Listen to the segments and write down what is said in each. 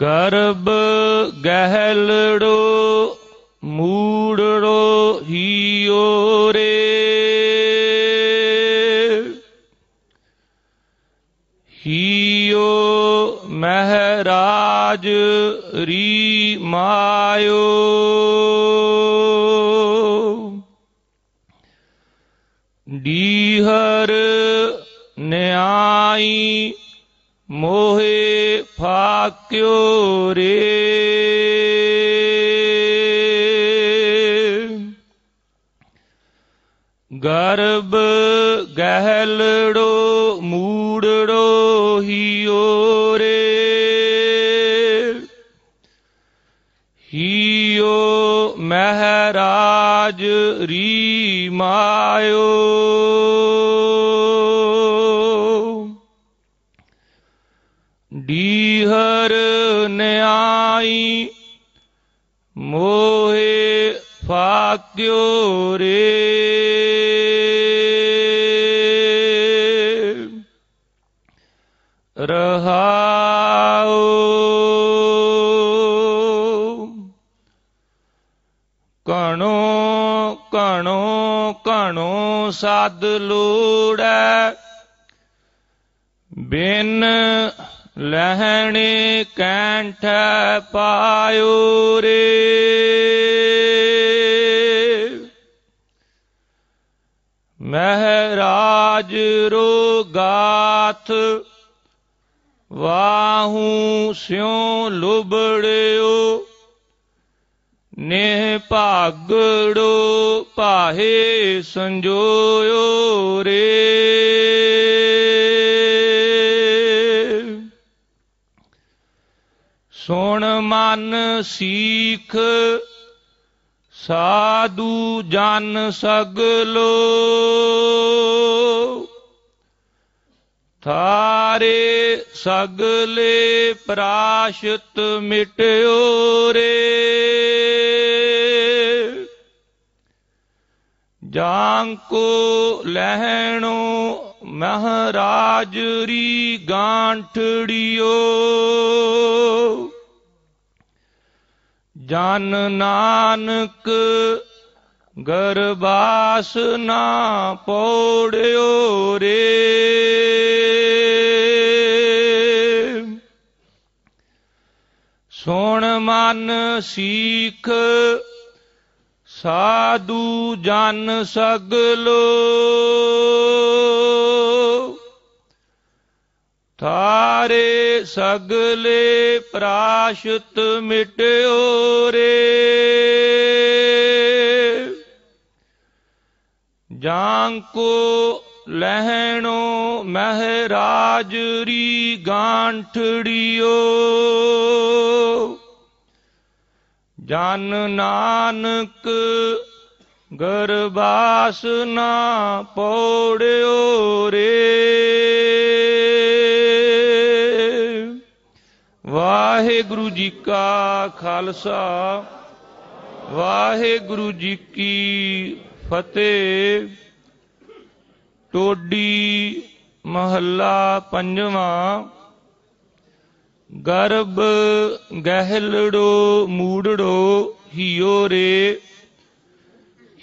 ਗਰਬ ਗਹਿਲੜੋ ਮੂੜੜੋ ਹੀਓ ਰੇ। ਹੀਓ ਮਹਿਰਾਜ ਰੀ ਮਾਇਓ। ਡੀਹਰ ਨਿਆਈ ਮੋਹੇ ਫਾਕਿਓ ਰੇ? ਗਰਬ ਗਹਿਲੜੋ ਮੂੜੜੋ ਹੀਓ ਰੇ। ਹੀਓ ਮਹਿਰਾਜ ਰੀ ਮਾਇਓ। ਡੀਹਰ ਨਿਆਈ ਮੋਹੇ ਫਾਕਿਓ ਰੇ। ਰਹਾਉ ਕਣੋ ਕਣੋ ਕਣੋ ਸਦ ਲੋੜੈ ਬਿਨ ਲਹਿਣੇ ਕੈਂਠ ਪਾਇਓ ਰੇ ਮਹਿਰਾਜ ਰੋਗਾਥ ਵਾਹੂ ਸਿਉ ਲੁਬੜਿਓ। ਨੇ ਭਾਗੜੋ ਪਾਹੇ ਸੰਜੋਇਓ ਰੇ। ਸੁਣ ਮਨ ਸੀਖ, ਸਾਧੂ ਜਨ ਸਗਲੋ। ਥਾਰੇ ਸਗਲੇ ਪ੍ਰਾਸ਼ਤ ਮਿਟਿਓ ਰੇ। ਜਾਂ ਕੋ ਲਹਿਣੋ ਮਹਾਰਾਜ ਰੀ ਗਾਂਠੜਿਓ। ਜਨ ਨਾਨਕ ਗਰਬਾਸ ਨਾ ਪੋੜਿਓ ਰੇ। ਸੁਣ ਮਨ ਸੀਖ ਸਾਧੂ ਜਨ ਸਗਲੋ। ਥਾਰੇ ਸਗਲੇ ਪ੍ਰਾਸ਼ਤ ਮਿਟਿਓ ਰੇ। ਜਾਂ ਕੋ ਲਹਿਣੋ ਮਹਿਰਾਜ ਰੀ ਗਾਂਠੜਿਓ। ਜਨ ਨਾਨਕ ਗਰਬਾਸ ਨਾ ਪੌੜਿਓ ਰੇ। ਵਾਹਿਗੁਰੂ ਜੀ ਕਾ ਖਾਲਸਾ, ਵਾਹਿਗੁਰੂ ਜੀ ਕੀ ਫਤਿਹ। ਟੋਡੀ ਮਹੱਲਾ ਪੰਜਵਾਂ ਗਰਬ ਗਹਿਲੜੋ ਮੂੜੜੋ ਹਿਓ ਰੇ,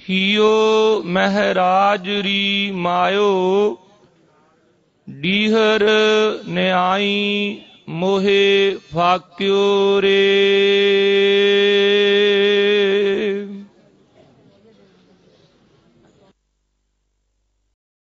ਹੀਓ ਮਹਿਰਾਜ ਰੀ ਮਾਇਓ, ਡੀਹਰ ਨਿਆਈ ਮੋਹੇ ਫਾਕਿਓ ਰੇ।